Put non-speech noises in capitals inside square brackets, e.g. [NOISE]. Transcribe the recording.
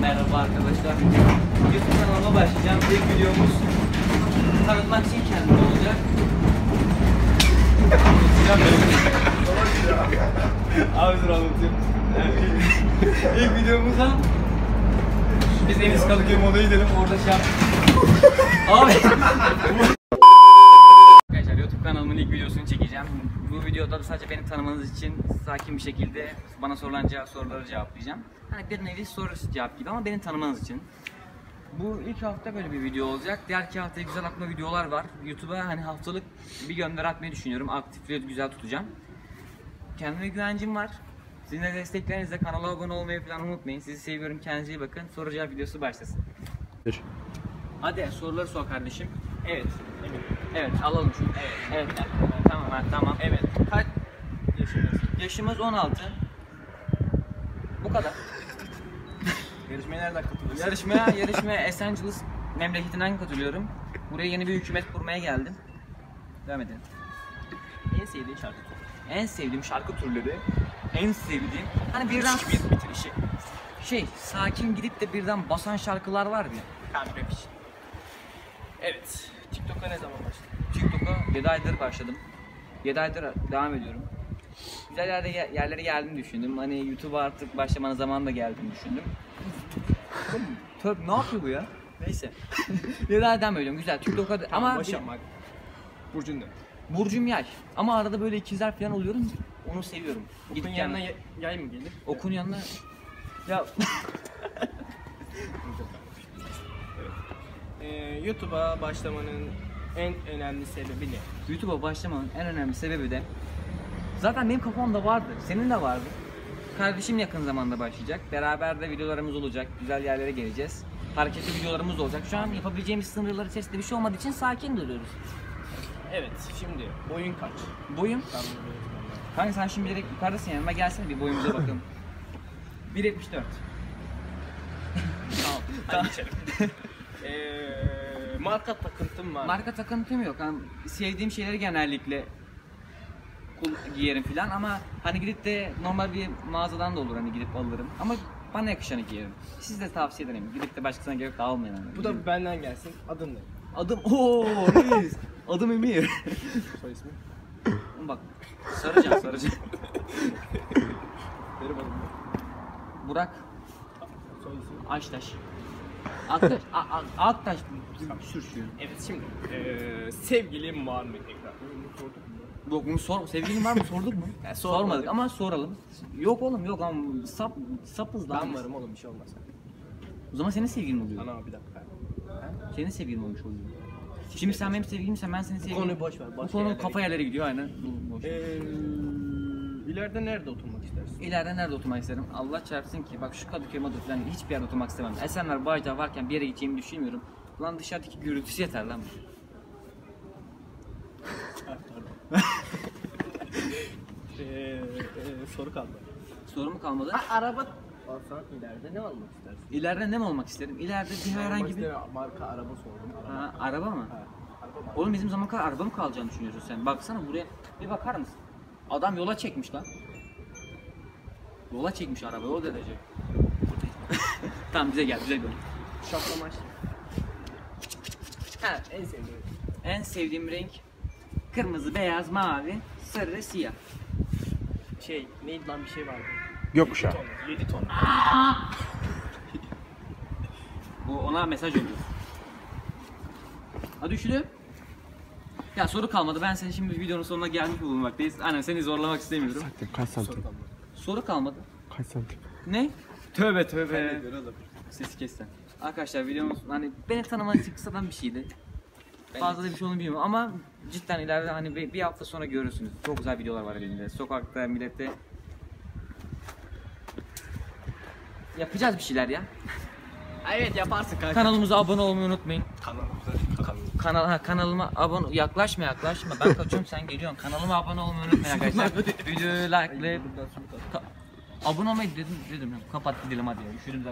Merhaba arkadaşlar. YouTube kanalıma başlayacağım. İlk videomuz tanıtmak için kendimi olacak. Abi dur anlatayım. İlk videomuzda biz Enis Kalıköy Moda'ya gidelim orada şey yap. Abi. Kanalımın ilk videosunu çekeceğim. Bu videoda da sadece beni tanımanız için sakin bir şekilde bana sorulan cevap, soruları cevaplayacağım. Hani bir nevi soru cevap gibi ama beni tanımanız için. Bu ilk hafta böyle bir video olacak. Diğer iki haftaya güzel atma videolar var. YouTube'a hani haftalık bir gönderi atmayı düşünüyorum. Aktif ve güzel tutacağım. Kendime güvencim var. Sizin de desteklerinizle kanala abone olmayı falan unutmayın. Sizi seviyorum. Kendinize iyi bakın. Soru cevap videosu başlasın. Hadi soruları sor kardeşim. Evet. Evet alalım şunu. Evet. Evet. Tamam ha, tamam. Evet. Kaç? Yaşınız. Yaşımız 16. Bu kadar. Yarışmaya nereden katılıyorsun? Yarışmaya, yarışmaya Esenciles memleketinden katılıyorum. Buraya yeni bir hükümet kurmaya geldim. Devam edelim. En sevdiğin şarkı. En sevdiğim şarkı türleri, en sevdiğim hani birden Bir bitirişi. şey sakin gidip de birden basan şarkılar var ya. Tamam rap işi. Evet. TikTok'a ne zaman başladın? TikTok'a 7 aydır başladım. 7 aydır devam ediyorum. Güzel yerde, yerlere geldiğini düşündüm. Hani YouTube'a artık başlamanın zamanı da geldiğini düşündüm. [LAUGHS] Tövbe ne yapıyor bu ya? Neyse. [LAUGHS] 7 aydır devam ediyorum. Güzel. TikTok'a da- ama Başam bak. Burcun ne? Burcum yay. Ama arada böyle ikizler falan oluyorum. Onu seviyorum. Okun Gidip yanına yay mı gelir? Okun yanına ya [LAUGHS] Ee, YouTube'a başlamanın en önemli sebebi ne? YouTube'a başlamanın en önemli sebebi de zaten benim kafamda vardı. Senin de vardı. Kardeşim yakın zamanda başlayacak. Beraber de videolarımız olacak. Güzel yerlere geleceğiz. Hareketli videolarımız olacak. Şu an yapabileceğimiz sınırlar içerisinde bir şey olmadığı için sakin duruyoruz. Evet. Şimdi boyun kaç? Boyum. Ben bunu. Kanka sen şimdi direkt yukarıdasın yanıma gelsene bir boyumuza bakalım. [LAUGHS] 1.74. Tamam. Hadi geçelim. [LAUGHS] Ee, marka takıntım var. Marka takıntım yok. Hani sevdiğim şeyleri genellikle giyerim filan ama hani gidip de normal bir mağazadan da olur hani gidip alırım. Ama bana yakışanı giyerim. Siz de tavsiye ederim. Gidip de başkasına gerek de almayın. Hani. Bu da benden gelsin. Adın ne? adım ooo reis. Adım Emir. Soy ismi? Bak saracağım saracağım. Benim adım? Burak Soy ismi? Aştaş. Aktaş. [LAUGHS] A- A- Aktaş sürüşüyor. Evet şimdi ee, sevgilim var mı tekrar? Bunu sorduk mu? Yok bunu sor. Sevgilin var mı sorduk mu? [LAUGHS] Ya, sormadık. Sormadık ama soralım. Yok oğlum yok ama sap sapız lan. Ben varım oğlum bir şey olmaz. O zaman senin sevgilin oluyor. Ana bir dakika. Senin sevgilin olmuş oluyor. Şimdi sen benim sevgilimsen ben senin Bu sevgilim. konuyu boş ver. Bu başka konu yerlere kafa yerlere gidiyor aynen. Bu boş. Ee, ileride nerede oturmak istersin? İleride nerede oturmak isterim? Allah çarpsın ki bak şu Kadıköy Madır falan hiçbir yerde oturmak istemem. Esenler Bağcılar varken bir yere gideceğimi düşünmüyorum. Ulan dışarıdaki gürültüsü yeter lan. [LAUGHS] Ee, e, soru kaldı. Soru mu kalmadı? Ha, araba alsan ileride ne almak istersin? İleride ne mi olmak isterim? İleride bir herhangi bir... Marka araba sordum. Araba. Ha, araba mı? Ha. Oğlum bizim zaman kadar araba mı kalacağını düşünüyorsun sen? Baksana buraya bir bakar mısın? Adam yola çekmiş lan. Yola çekmiş arabayı o derece. [LAUGHS] tamam bize gel bize gel. Şaplamaç. Ha, en sevdiğim. En sevdiğim renk kırmızı, beyaz, mavi, sarı, siyah. Şey, neydi lan bir şey vardı. Gökkuşağı. 7 ton. [LAUGHS] Bu ona mesaj oluyor. Hadi üşüdü. Ya soru kalmadı. Ben senin şimdi videonun sonuna gelmiş bulunmaktayız. Aynen seni zorlamak istemiyorum. Santim, kaç santim? Soru kalmadı. Kaç santim? Ne? Tövbe tövbe. Ben Sesi kes sen. Arkadaşlar videomuz hani beni tanımanız kısadan bir şeydi. Fazla da bir şey olduğunu bilmiyorum ama cidden ileride hani bir, bir hafta sonra görürsünüz. Çok güzel videolar var elimde. Sokakta, millette yapacağız bir şeyler ya. Evet yaparsın kanka. Kanalımıza abone olmayı unutmayın. Kanalımıza. Kanal ha, kanalıma abone yaklaşma yaklaşma. Ben kaçıyorum sen geliyorsun. Kanalıma abone olmayı unutmayın arkadaşlar. Videoyu like'layıp abone olmayı dedim dedim. Kapat gidelim hadi ya. Üşüdüm zaten.